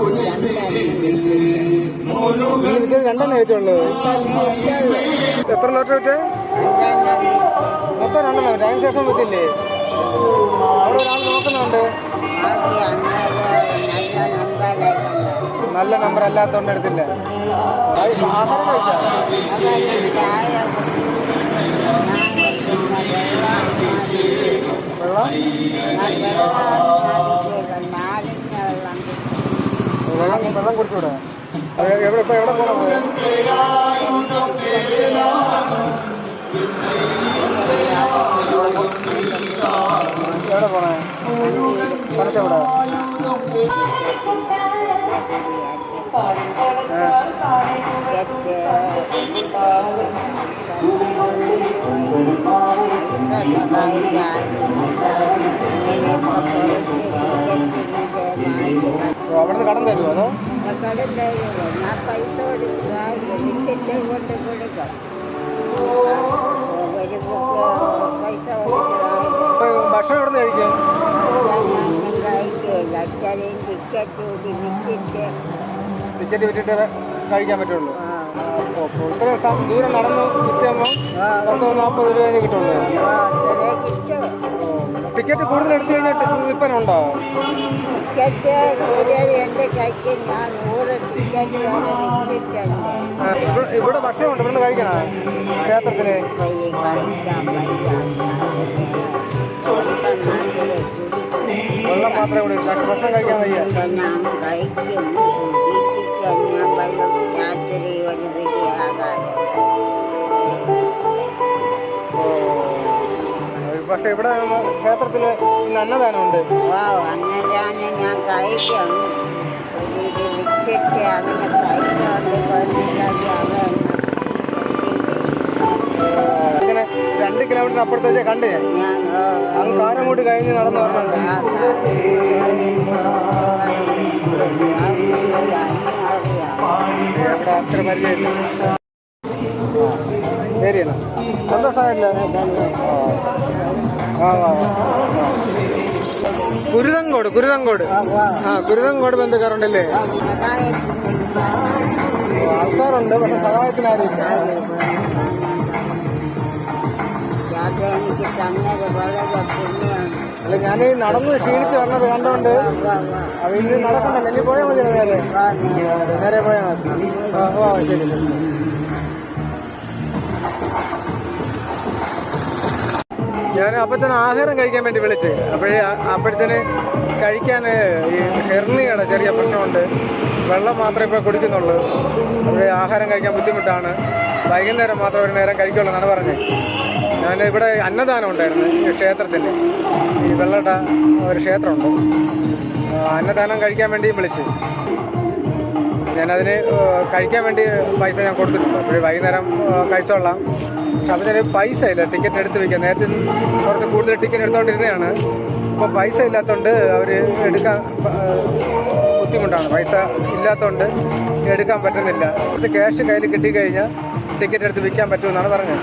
ഈ വിറ്റത് എത്ര ലോട്ടറി വിറ്റ് മൊത്തം രണ്ടെണ്ണം. അതിന് ശേഷം വിറ്റില്ലേ അവിടെ ഒരാൾ നോക്കുന്നുണ്ട്. നല്ല നമ്പർ അല്ലാത്തോണ്ട് എടുത്തില്ല. ആഹാരം വെള്ളം? വെള്ളം വെള്ളം കുടിച്ചൂടെ അത് എവിടെ ഇപ്പൊ എവിടെ പോകണം എവിടെ പോണേ സ്ഥലത്തെവിടെ അവിടുന്ന് കടം തരുമോ അതോ? ഞാൻ പൈസ കൊടുക്കുക വിറ്റിട്ട് കൊണ്ട് കൊടുക്കാം ഒരു ബുക്ക് പൈസ കൊടുക്കുക ഇപ്പൊ ഭക്ഷണം എവിടെ നിന്ന് കഴിക്കും കഴിക്കില്ല അച്ഛനെയും ടിക്കറ്റ് കൂടി വിറ്റിട്ട് ടിക്കറ്റ് വിറ്റിട്ട് കഴിക്കാൻ പറ്റുള്ളൂ ഇത്ര ദൂരം നടന്നു വിറ്റുമ്പോൾ നാൽപ്പത് രൂപ കിട്ടുള്ളൂ. കിട്ടും ടിക്കറ്റ് കൂടുതൽ എടുത്തു കഴിഞ്ഞാൽ വിൽപ്പന ഉണ്ടോ ടിക്കറ്റ് വിറ്റിട്ടുണ്ട്. ആ, ഇവിടെ ഭക്ഷണമുണ്ട് ഇവിടെ കഴിക്കണോ? ക്ഷേത്രത്തിൽ? വെള്ളം മാത്രമേ ഇവിടെ ഭക്ഷ- ഭക്ഷണം കഴിക്കാൻ വയ്യ. പക്ഷെ ഇവിടെ ക്ഷേത്രത്തിൽ ഇന്ന് അന്നദാനമുണ്ട്. വാ അന്നേരാണ് ഞാൻ കഴിക്കും അവന് അങ്ങനെ രണ്ട് കിലോമീറ്റർ അപ്പുറത്ത് വെച്ചാൽ കണ്ടേ? ഞാൻ അങ്ങ് കാരങ്ങോട്ട് കഴിഞ്ഞ് നടന്നു വന്നുണ്ട്. ഇവിടെ അത്ര പരിചയമില്ല. ശരി എന്നാ സന്തോഷമായില്ല. ആ. കുരുതങ്കോട് കുരുതങ്കോട്. ആ കുരുതങ്കോട് ബന്ധുക്കാരുണ്ടല്ലേ? ആൾക്കാരുണ്ട് പക്ഷെ സഹായത്തിനാരും അല്ല ഞാൻ നടന്ന് ക്ഷീണിച്ച് വന്നത് കണ്ടോണ്ട്. അവ ഇന്ന് നടക്കണ്ടല്ലോ ഇനി പോയാൽ മതി നേരെ നേരെ പോയാൽ മതി. ആ ശരി. ഞാൻ അപ്പച്ചന് ആഹാരം കഴിക്കാൻ വേണ്ടി വിളിച്ച്. അപ്പോഴേ അപ്പച്ചന് കഴിക്കാൻ ഈ ഹെർണിയുടെ ചെറിയ പ്രശ്നമുണ്ട്. വെള്ളം മാത്രമേ ഇപ്പോൾ കുടിക്കുന്നുള്ളൂ. അപ്പോഴേ ആഹാരം കഴിക്കാൻ ബുദ്ധിമുട്ടാണ്. വൈകുന്നേരം മാത്രം ഒരു നേരം കഴിക്കുള്ളൂ എന്നാണ് പറഞ്ഞത്. ഞാൻ ഇവിടെ അന്നദാനം ഉണ്ടായിരുന്നു ഈ ക്ഷേത്രത്തിൽ ഈ വെള്ളട ഒരു ക്ഷേത്രമുണ്ട്. അന്നദാനം കഴിക്കാൻ വേണ്ടിയും വിളിച്ച്. ഞാനതിന് കഴിക്കാൻ വേണ്ടി പൈസ ഞാൻ കൊടുത്തിട്ടുണ്ട്. അപ്പോഴേ വൈകുന്നേരം കഴിച്ചോളാം. അതിന് പൈസ ഇല്ല. ടിക്കറ്റ് എടുത്ത് വയ്ക്കാൻ നേരത്തെ കുറച്ച് കൂടുതൽ ടിക്കറ്റ് എടുത്തുകൊണ്ടിരുന്നതാണ് ഇപ്പോൾ പൈസ ഇല്ലാത്തതുകൊണ്ട് അവർ എടുക്കാൻ ബുദ്ധിമുട്ടാണ്. പൈസ ഇല്ലാത്തതുകൊണ്ട് എടുക്കാൻ പറ്റുന്നില്ല. കുറച്ച് ക്യാഷ് കയ്യിൽ കിട്ടിക്കഴിഞ്ഞാൽ ടിക്കറ്റ് എടുത്ത് വിൽക്കാൻ പറ്റുമെന്നാണ് പറഞ്ഞത്.